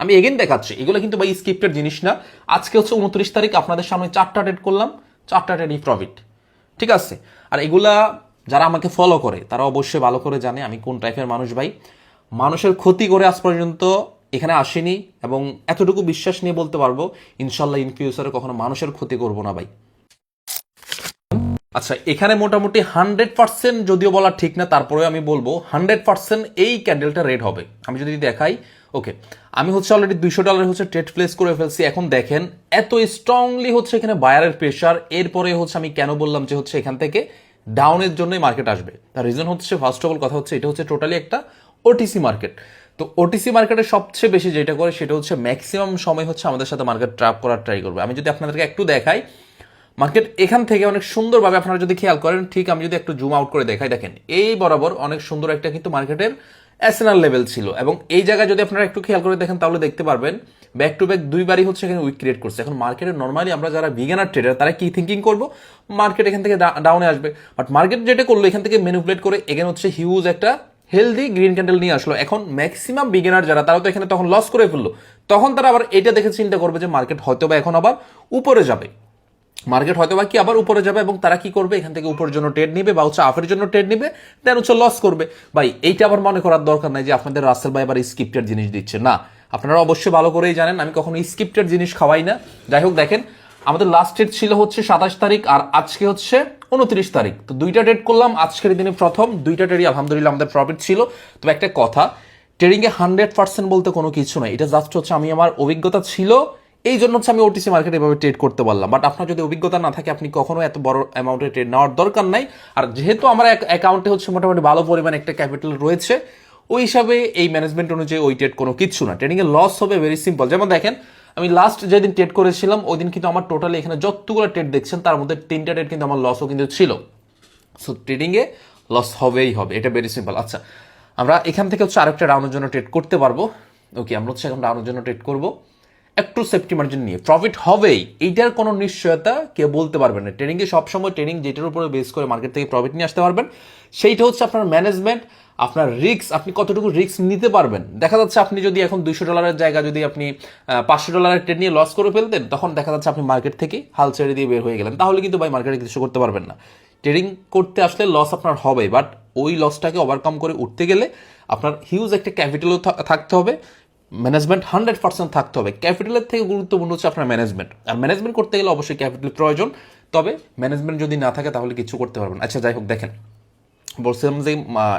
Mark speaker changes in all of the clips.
Speaker 1: আমি এগেন দেখাচ্ছি। এগুলো কিন্তু ভাই স্ক্রিপ্টের জিনিস না। আজকে হচ্ছে উনত্রিশ তারিখ, আপনাদের সামনে চারটা ডেট করলাম। চারটা ডেটই প্রফিট ঠিক আছে? আর এগুলা যারা আমাকে ফলো করে, তারা অবশ্যই ভালো করে জানে আমি কোন টাইপের মানুষ ভাই। মানুষের ক্ষতি করে আজ পর্যন্ত এখানে আসেনি এবং এতটুকু বিশ্বাস নিয়ে বলতে পারব ইনশাল্লাহ ইন ফিউচারে কখনো মানুষের ক্ষতি করব না ভাই। আচ্ছা এখানে মোটামুটি হান্ড্রেড পার্সেন্ট যদিও বলা ঠিক না তারপরে আমি বলব হান্ড্রেড পার্সেন্ট এই ক্যান্ডেলটা রেড হবে। আমি যদি দেখাই ওকে আমি হচ্ছে অলরেডি দুইশো ডলার হচ্ছে ট্রেড প্লেস করে ফেলছি। এখন দেখেন, এত স্ট্রংলি হচ্ছে এখানে বায়ারের প্রেশার এরপরে হচ্ছে আমি কেন বললাম যে হচ্ছে এখান থেকে ডাউনের জন্যই মার্কেট আসবে? তার রিজন হচ্ছে ফার্স্ট অফ অল কথা হচ্ছে, এটা হচ্ছে টোটালি একটা ওটিসি মার্কেট তো ওটিসি মার্কেটে সবচেয়ে বেশি যেটা করে, সেটা হচ্ছে ম্যাক্সিমাম সময় হচ্ছে আমাদের সাথে মার্কেট ট্র্যাপ করার ট্রাই করবে। আমি যদি আপনাদেরকে একটু দেখাই মার্কেট এখান থেকে অনেক সুন্দরভাবে আপনারা যদি খেয়াল করেন, ঠিক আমি যদি একটু জুম আউট করে দেখাই, দেখেন, এই বরাবর অনেক সুন্দর একটা কিন্তু মার্কেটের অ্যাসেনাল লেভেল ছিল এবং এই জায়গায় যদি আপনারা একটু খেয়াল করে দেখেন, তাহলে দেখতে পারবেন ব্যাক টু ব্যাক দুইবারই হচ্ছে এখানে উইক ক্রিয়েট করছে। এখন মার্কেটে নর্মালি আমরা যারা বিজ্ঞানার ট্রেডার তারা কি থিঙ্কিং করব? মার্কেট এখান থেকে ডাউনে আসবে। বাট মার্কেট যেটা করল, এখান থেকে ম্যানিপুলেট করে এখানে হচ্ছে হিউজ একটা হেলদি গ্রিন ক্যান্ডেল নিয়ে আসলো। এখন ম্যাক্সিমাম বিগিনার যারা, তারা তো এখানে তখন লস করে ফেলল। তখন তারা আবার এটা দেখে চিন্তা করবে যে মার্কেট হয়তো বা এখন আবার উপরে যাবে। মার্কেট হয়তো বা কি আবার উপরে যাবে এবং তারা কি করবে? এখান থেকে উপরের জন্য ট্রেড নিবে বা হচ্ছে আফের জন্য ট্রেড নিবে দেন হচ্ছে লস করবে। ভাই, এইটা আবার মনে করার দরকার নাই যে আপনাদের রাসেল ভাই আবার স্ক্রিপ্টের জিনিস দিচ্ছে। না, আপনারা অবশ্যই ভালো করেই জানেন, আমি কখনো স্ক্রিপ্টের জিনিস খাওয়াই না। যাই হোক, দেখেন, আমাদের লাস্ট ডেট ছিল হচ্ছে সাতাশ তারিখ আর আজকে হচ্ছে উনত্রিশ তারিখ। তো দুইটা ডেট করলাম, আজকের দিনে প্রথম, দুইটা ডেটই আলহামদুলিল্লাহ আমাদের প্রফিট ছিল। তবে একটা কথা ট্রেডিংয়ে হান্ড্রেড পার্সেন্ট বলতে কোনো কিছু নাই। এটা জাস্ট হচ্ছে আমি আমার অভিজ্ঞতা ছিল এই জন্য হচ্ছে আমি ওটিসি মার্কেট এভাবে ট্রেড করতে পারলাম। বাট আপনার যদি অভিজ্ঞতা না থাকে, আপনি কখনো এত বড় অ্যামাউন্টে ট্রেড নেওয়ার দরকার নাই। আর যেহেতু আমার অ্যাকাউন্টে হচ্ছে মোটামুটি ভালো পরিমাণ একটা ক্যাপিটাল রয়েছে, ওই হিসাবে এই ম্যানেজমেন্ট অনুযায়ী ওই ট্রেড কোনো কিছু না। ট্রেডিংয়ে লস হবে ভেরি সিম্পল যেমন দেখেন, আমি লাস্ট যেদিন ট্রেড করেছিলাম, ওই দিন কিন্তু আমার টোটালি এখানে যতগুলো ট্রেড দেখছেন, তার মধ্যে তিনটা ট্রেড কিন্তু আমার লসও কিন্তু ছিল। সো ট্রেডিংয়ে লস হবেই হবে। এটা ভেরি সিম্পল আচ্ছা আমরা এখান থেকে হচ্ছে আরেকটা রাউন্ডের জন্য ট্রেড করতে পারব। ওকে আমরা হচ্ছে এখন রাউন্ডের জন্য ট্রেড করব। একটু সেফটি মার্জিন নিয়ে। প্রফিট হবেই, এইটার কোনো নিশ্চয়তা কেউ বলতে পারবেন না। ট্রেডিংয়ে সবসময় ট্রেডিং যেটার উপরে বেস করে মার্কেট থেকে প্রফিট নিয়ে আসতে পারবেন। সেইটা হচ্ছে আপনার ম্যানেজমেন্ট আপনার রিস্ক আপনি কতটুকু রিস্ক নিতে পারবেন। দেখা যাচ্ছে আপনি যদি এখন দুইশো ডলারের জায়গা যদি আপনি পাঁচশো ডলারের ট্রেড নিয়ে লস করে ফেলতেন, তখন দেখা যাচ্ছে আপনি মার্কেট থেকে হাল ছেড়ে দিয়ে বের হয়ে গেলেন। তাহলে কিন্তু ভাই মার্কেটে কিছু করতে পারবেন না। ট্রেডিং করতে আসলে লস আপনার হবে বাট ওই লসটাকে ওভারকাম করে উঠতে গেলে আপনার হিউজ একটা ক্যাপিটালও থাকতে হবে। ম্যানেজমেন্ট হান্ড্রেড পার্সেন্ট থাকতে হবে। ক্যাপিটালের থেকে গুরুত্বপূর্ণ হচ্ছে আপনার ম্যানেজমেন্ট আর ম্যানেজমেন্ট করতে গেলে অবশ্যই ক্যাপিটাল প্রয়োজন। তবে ম্যানেজমেন্ট যদি না থাকে, তাহলে কিছু করতে পারবেন আচ্ছা যাই হোক, দেখেন। বলছিলাম যে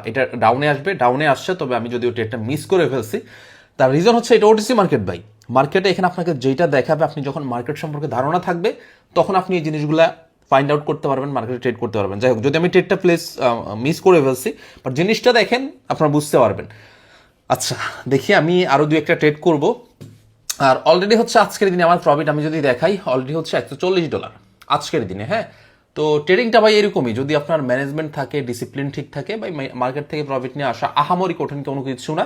Speaker 1: এটা ডাউনে আসবে ডাউনে আসছে, তবে আমি যদি ওটা একটা মিস করে ফেলছি, তার রিজন হচ্ছে এটা ওটিসি মার্কেট ভাই। মার্কেটে এখানে আপনাকে যেটা দেখাবে, আপনি যখন মার্কেট সম্পর্কে ধারণা থাকবে, তখন আপনি এই জিনিসগুলা ফাইন্ড আউট করতে পারবেন মার্কেটে ট্রেড করতে পারবেন। যাই হোক, যদি আমি ট্রেডটা প্লেস মিস করে ফেলছি বাট জিনিসটা দেখেন, আপনারা বুঝতে পারবেন। আচ্ছা দেখি আমি আরও দু একটা ট্রেড করব। আর অলরেডি হচ্ছে আজকের দিনে আমার প্রফিট আমি যদি দেখাই অলরেডি হচ্ছে একশো চল্লিশ ডলার আজকের দিনে হ্যাঁ? তো ট্রেডিংটা ভাই এরকমই, যদি আপনার ম্যানেজমেন্ট থাকে ডিসিপ্লিন ঠিক থাকে বা মার্কেট থেকে প্রফিট নিয়ে আসা আহামরি কঠিন কোনো কিছু না।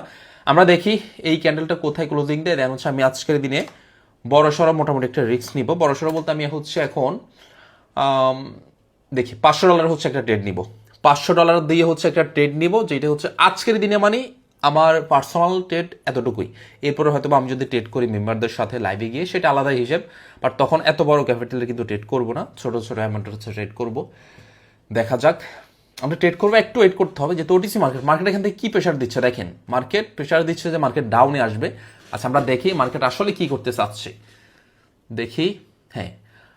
Speaker 1: আমরা দেখি এই ক্যান্ডেলটা কোথায় ক্লোজিং দেয় দেন হচ্ছে আমি আজকের দিনে বড় সড়ো মোটামুটি একটা রিস্ক নিব। বড় সড়ো বলতে আমি হচ্ছে এখন দেখি, পাঁচশো ডলার হচ্ছে একটা ট্রেড নিব। পাঁচশো ডলার দিয়ে হচ্ছে একটা ট্রেড নিব, যেটা হচ্ছে আজকের দিনে মানে আমার পার্সোনাল ট্রেড এতটুকুই। এরপরে হয়তো আমি যদি ট্রেড করি মেম্বারদের সাথে লাইভে গিয়ে, সেটা আলাদা হিসেব। বাট তখন এত বড় ক্যাপিটালে কিন্তু ট্রেড করব না। ছোট ছোট অ্যামাউন্টের হচ্ছে ট্রেড করব। দেখা যাক। আমরা ট্রেড করব, একটু ওয়েট করতে হবে। যে ওটিসি মার্কেট মার্কেট এখান থেকে কী প্রেশার দিচ্ছে দেখেন। মার্কেট প্রেশার দিচ্ছে যে মার্কেট ডাউনে আসবে। আচ্ছা আমরা দেখি মার্কেট আসলে কি করতে চাচ্ছে। দেখি হ্যাঁ।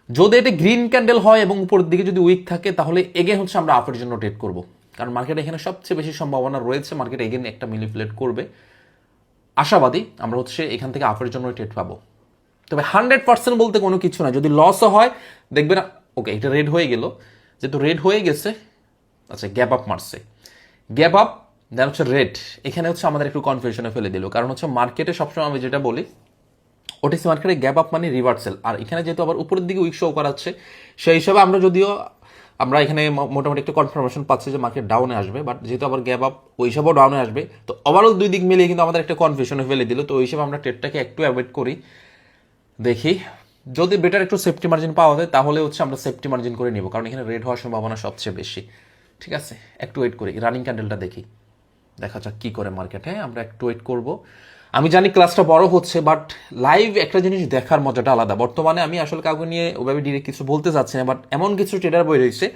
Speaker 1: যদি এটা গ্রিন ক্যান্ডেল হয় এবং উপরের দিকে যদি উইক থাকে, তাহলে এগে হচ্ছে আমরা আপের জন্য ট্রেড করব। কারণ মার্কেট এখানে সবচেয়ে বেশি সম্ভাবনা রয়েছে মার্কেট এগেন একটা মিলিফ্লেট করবে। আশাবাদী আমরা হচ্ছে এখান থেকে আপের জন্য ট্রেড পাবো। তবে হান্ড্রেড পার্সেন্ট বলতে কোনো কিছু না, যদি লসও হয় দেখবে না ওকে এটা রেড হয়ে গেল। যেহেতু রেড হয়ে গেছে আচ্ছা গ্যাপ আপ মারছে। গ্যাপ আপ দেন হচ্ছে রেড এখানে হচ্ছে আমাদের একটু কনফিউশনে ফেলে দিল। কারণ হচ্ছে মার্কেটে সবসময় আমি যেটা বলি ওটিসি মার্কেটে গ্যাপ আপ মানে রিভার্সেল আর এখানে যেহেতু আবার উপরের দিকে উইক শো করাচ্ছে, সেই হিসাবে আমরা যদিও আমরা এখানে মোটামুটি একটা কনফার্মেশন পাচ্ছি যে মার্কেট ডাউনে আসবে বাট যেহেতু আবার গ্যাপ আপ ওই হিসাবেও ডাউনে আসবে। তো ওভারঅল দুই দিক মিলিয়ে কিন্তু আমাদের একটা কনফিউশনে ফেলে দিল। তো ওই হিসাবে আমরা ট্রেডটাকে একটু অ্যাভয়েড করি। দেখি। যদি বেটার একটু সেফটি মার্জিন পাওয়া যায়, তাহলে হচ্ছে আমরা সেফটি মার্জিন করে নিব, কারণ এখানে রেড হওয়ার সম্ভাবনা সবচেয়ে বেশি। ঠিক আছে? একটু ওয়েট করি। রানিং ক্যান্ডেলটা দেখি। দেখা যাক কী করে মার্কেটে আমরা একটু ওয়েট করব। আমি জানি ক্লাসটা বড় হচ্ছে বাট লাইভ একটা জিনিস দেখার মজাটা আলাদা। বর্তমানে আমি আসলে কাউকে নিয়ে ওভাবে ডিরেক্ট কিছু বলতে চাচ্ছি না বাট এমন কিছু ট্রেডার বই রয়েছে,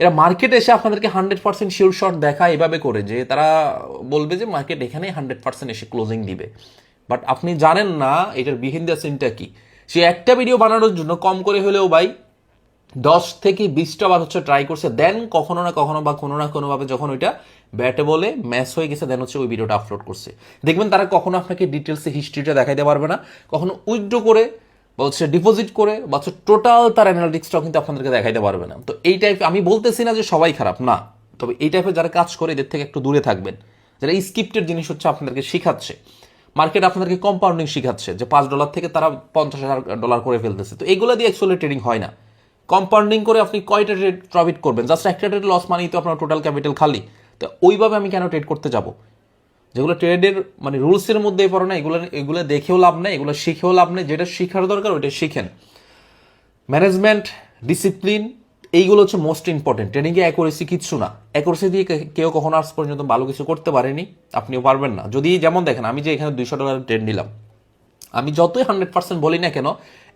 Speaker 1: এরা মার্কেটে এসে আপনাদেরকে হান্ড্রেড পার্সেন্ট শিওর শট দেখা এভাবে করে যে তারা বলবে যে মার্কেট এখানে হান্ড্রেড পার্সেন্ট এসে ক্লোজিং দিবে। বাট আপনি জানেন না এটার বিহিন দ্য সিনটা কি? সে একটা ভিডিও বানানোর জন্য কম করে হলেও ভাই দশ থেকে বিশটা বার হচ্ছে ট্রাই করছে দেন কখনো না কখনো বা কোনো না কোনোভাবে যখন ওইটা ব্যাটে বলে ম্যাচ হয়ে গেছে, দেন হচ্ছে ওই ভিডিওটা আপলোড করছে। দেখবেন তারা কখনো আপনাকে ডিটেলসে হিস্ট্রিটা দেখাইতে পারবে না, কখনো উইথড্র করে বা হচ্ছে ডিপোজিট করে বা হচ্ছে টোটাল তার অ্যানালিটিক্সটাও কিন্তু আপনাদেরকে দেখাইতে পারবে না। তো এই টাইপ আমি বলতেছি না যে সবাই খারাপ, না। তবে এই টাইপের যারা কাজ করে, এদের থেকে একটু দূরে থাকবেন। যারা স্ক্রিপ্টের জিনিস হচ্ছে আপনাদেরকে শেখাচ্ছে। মার্কেট আপনাদেরকে কম্পাউন্ডিং শেখাচ্ছে যে পাঁচ ডলার থেকে তারা পঞ্চাশ হাজার ডলার করে ফেলতেছে। তো এগুলো দিয়ে অ্যাকচুয়ালি ট্রেডিং হয় না। কম্পাউন্ডিং করে আপনি কয়টা ট্রেড প্রফিট করবেন? জাস্ট একটা ট্রেড লস মানেই তো আপনার টোটাল ক্যাপিটাল খালি। তো ওইভাবে আমি কেন ট্রেড করতে যাব? যেগুলো ট্রেডের মানে রুলসের মধ্যে পড়ে না, এগুলো এগুলো দেখেও লাভ নেই, এগুলো শিখেও লাভ নেই, যেটা শেখার দরকার ওইটা শিখেন। ম্যানেজমেন্ট ডিসিপ্লিন এইগুলো হচ্ছে মোস্ট ইম্পর্টেন্ট ট্রেনিংয়ে অ্যাকুরেসি কিচ্ছু না। অ্যাকুরেসি দিয়ে কেউ কখনো আজ পর্যন্ত ভালো কিছু করতে পারেনি, আপনিও পারবেন না। যদি যেমন দেখেন, আমি যে এখানে দুইশো টাকার ট্রেড নিলাম, আমি যতই হান্ড্রেড পার্সেন্ট বলি না কেন,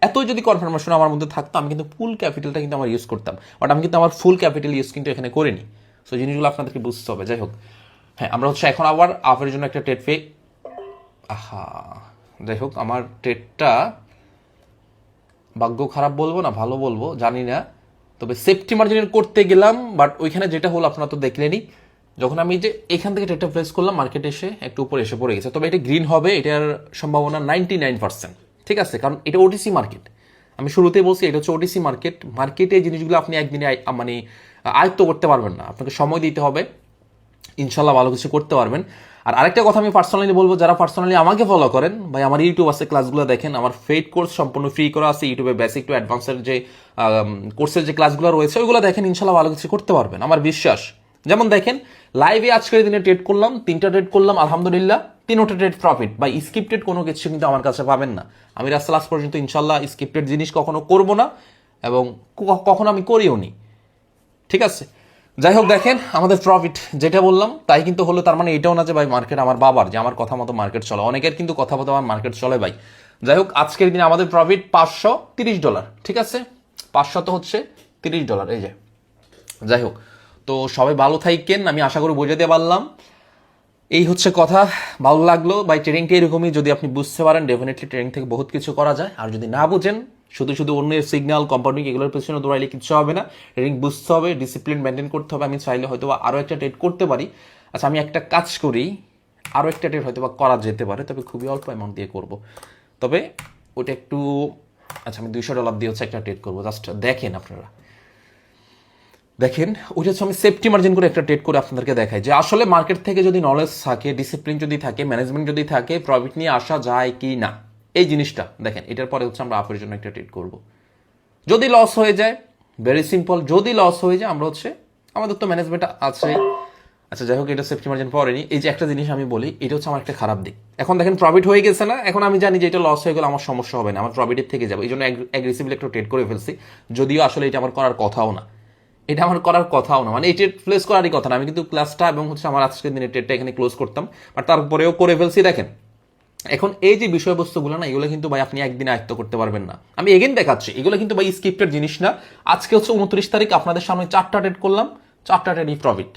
Speaker 1: এতই যদি কনফার্মেশন আমার মধ্যে থাকতো, আমি কিন্তু ফুল ক্যাপিটালটা কিন্তু আমার ইউজ করতাম। বাট আমি কিন্তু আমার ফুল ক্যাপিটাল ইউজ কিন্তু এখানে করিনি। সো জিনিসগুলো আপনাদেরকে বুঝতে হবে। যাই হোক। হ্যাঁ আমরা হচ্ছে এখন আবার আপের জন্য একটা ট্রেড পে আহা, যাই হোক, আমার ট্রেডটা ভাগ্য খারাপ বলব না, ভালো বলব, জানি না। তবে সেফটি মার্জিনের করতে গেলাম বাট ওইখানে যেটা হলো আপনারা তো দেখলেনই। যখন আমি যে এখান থেকে ট্রেডটা প্লেস করলাম মার্কেটে এসে একটু উপরে এসে পড়ে গেছে। তবে এটা গ্রিন হবে, এটার সম্ভাবনা নাইনটি নাইন পার্সেন্ট ঠিক আছে? কারণ এটা ওটিসি মার্কেট আমি শুরুতেই বলছি, এটা হচ্ছে ওটিসি মার্কেট মার্কেটে জিনিসগুলো আপনি একদিনে মানে আয়ত্ত করতে পারবেন না। আপনাকে সময় দিতে হবে। ইনশাল্লাহ ভালো কিছু করতে পারবেন। আর আরেকটা কথা আমি পার্সোনালি বলব, যারা পার্সোনালি আমাকে ফলো করেন, ভাই, আমার ইউটিউব আছে ক্লাসগুলো দেখেন। আমার ফেড কোর্স সম্পূর্ণ ফ্রি করা আছে ইউটিউবে বেসিক টু অ্যাডভান্সের যে কোর্সের যে ক্লাসগুলো রয়েছে, ওইগুলো দেখেন, ইনশাল্লাহ ভালো কিছু করতে পারবেন। আমার বিশ্বাস। যেমন দেখেন লাইভে আজকের দিনে ট্রেড করলাম, তিনটা ট্রেড করলাম, আলহামদুলিল্লাহ। তিনোটা ট্রেড প্রফিট বা স্ক্রিপ্টেড কোনো কিছু কিন্তু আমার কাছে পাবেন না। আমি রাস্তা লাস্ট পর্যন্ত ইনশাল্লাহ স্ক্রিপ্টেড জিনিস কখনো করব না এবং কখনো আমি করিও নি। ঠিক আছে? যাই হোক, দেখেন আমাদের প্রফিট যেটা বললাম, তাই কিন্তু হলো, তার মানে এটাও না যে ভাই মার্কেট আমার বাবার, যে আমার কথা মতো মার্কেট চলে। অনেকের কিন্তু কথা মতো আমার মার্কেট চলে ভাই। যাই হোক, আজকের দিনে আমাদের প্রফিট পাঁচশো তিরিশ ডলার ঠিক আছে? পাঁচশো তো হচ্ছে তিরিশ ডলার এই যে। যাই হোক তো সবাই ভালো থাকেন, আমি আশা করি বোঝাতে পারলাম। এই হচ্ছে কথা, ভালো লাগল। বাই ট্রেনিংটা এরকমই, যদি আপনি বুঝতে পারেন ডেফিনেটলি ট্রেনিং থেকে বহুত কিছু করা যায়। আর যদি না বুঝেন, শুধু শুধু অন্যের সিগন্যাল কোম্পানি এগুলোর পেছনে দৌড়াইলে কিছু হবে না। ট্রেনিং বুঝতে হবে ডিসিপ্লিন মেনটেন করতে হবে। আমি চাইলে হয়তো বা আরও একটা ট্রেড করতে পারি। আচ্ছা আমি একটা কাজ করি আরও একটা ট্রেড হয়তো বা করা যেতে পারে, তবে খুবই অল্প অ্যামাউন্ট দিয়ে করব। তবে ওটা একটু আচ্ছা আমি দুইশো ডলার দিয়ে হচ্ছে একটা ট্রেড করব। জাস্ট দেখেন আপনারা। দেখেন ওইটা হচ্ছে আমি সেফটি মার্জিন করে একটা ট্রেড করে আপনাদেরকে দেখাই যে আসলে মার্কেট থেকে যদি নলেজ থাকে ডিসিপ্লিন যদি থাকে ম্যানেজমেন্ট যদি থাকে প্রফিট নিয়ে আসা যায় কি না? এই জিনিসটা, দেখেন, এটার পরে হচ্ছে আমরা আপের জন্য একটা ট্রেড করব। যদি লস হয়ে যায় ভেরি সিম্পল যদি লস হয়ে যায়, আমরা হচ্ছে, আমাদের তো ম্যানেজমেন্ট আছে। আচ্ছা যাই হোক, এটা সেফটি মার্জিন পড়েনি এই যে একটা জিনিস আমি বলি, এটা হচ্ছে আমার একটা খারাপ দিক। এখন দেখেন প্রফিট হয়ে গেছে না, এখন আমি জানি যে এটা লস হয়ে গেলে আমার সমস্যা হবে না, আমার প্রফিটের থেকে যাবে। এই জন্য অ্যাগ্রেসিভলি একটা ট্রেড করে ফেলছি। যদিও আসলে এটা আমার করার কথাও না। এটা আমার করার কথাও না। মানে এই প্লেস করারই কথা না। আমি কিন্তু ক্লাসটা এবং হচ্ছে আমার আজকের দিনের ট্রেডটা এখানে ক্লোজ করতাম। বাট তারপরেও করে ফেলছি, দেখেন। এখন এই যে বিষয়বস্তুগুলো না, এগুলো কিন্তু ভাই আপনি একদিনে আয়ত্ত করতে পারবেন না। আমি এগেন দেখাচ্ছি, এগুলো কিন্তু ভাই স্ক্রিপ্টের জিনিস না। আজকে হচ্ছে উনত্রিশ তারিখ, আপনাদের সামনে চারটা ট্রেড করলাম। চারটা ট্রেডই প্রফিট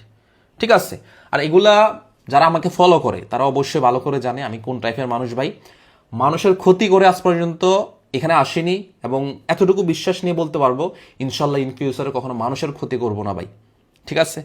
Speaker 1: ঠিক আছে? আর এগুলা যারা আমাকে ফলো করে, তারা অবশ্যই ভালো করে জানে আমি কোন টাইপের মানুষ ভাই। মানুষের ক্ষতি করে আজ পর্যন্ত এখানে আসেনি এবং এতটুকু বিশ্বাস নিয়ে বলতে পারব, ইনশাল্লাহ ইন ফিউচারে কখনো মানুষের ক্ষতি করব না ভাই। ঠিক আছে?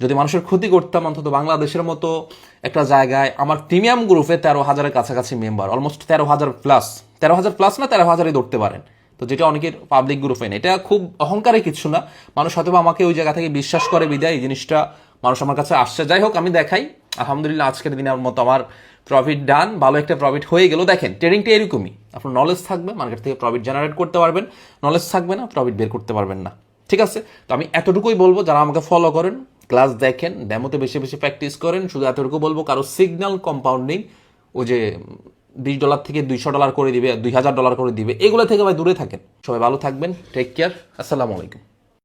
Speaker 1: যদি মানুষের ক্ষতি করতাম অন্তত বাংলাদেশের মতো একটা জায়গায়, আমার প্রিমিয়াম গ্রুপে তেরো হাজারের কাছাকাছি মেম্বার অলমোস্ট তেরো হাজার প্লাস তেরো হাজার প্লাস না, তেরো হাজারই ধরতে পারেন। তো যেটা অনেকের পাবলিক গ্রুপে নেই। এটা খুব অহংকারে কিছু না। মানুষ হয়তো আমাকে ওই জায়গা থেকে বিশ্বাস করে বিদায়, এই জিনিসটা মানুষ আমার কাছে আসছে। যাই হোক, আমি দেখাই। আলহামদুলিল্লাহ, আজকের দিনের মতো আমার প্রফিট ডান ভালো একটা প্রফিট হয়ে গেল। দেখেন ট্রেডিংটা এরকমই। আপনার নলেজ থাকবে, মার্কেট থেকে প্রফিট জেনারেট করতে পারবেন। নলেজ থাকবে না প্রফিট বের করতে পারবেন না। ঠিক আছে? তো আমি এতটুকুই বলব, যারা আমাকে ফলো করেন ক্লাস দেখেন ডেমোতে বেশি বেশি প্র্যাকটিস করেন, শুধু এতটুকু বলব, কারও সিগন্যাল কম্পাউন্ডিং ও যে বিশ ডলার থেকে দুইশো ডলার করে দিবে, দুই হাজার ডলার করে দিবে, এগুলো থেকে ভাই দূরে থাকেন। সবাই ভালো থাকবেন টেক কেয়ার আসসালামু আলাইকুম।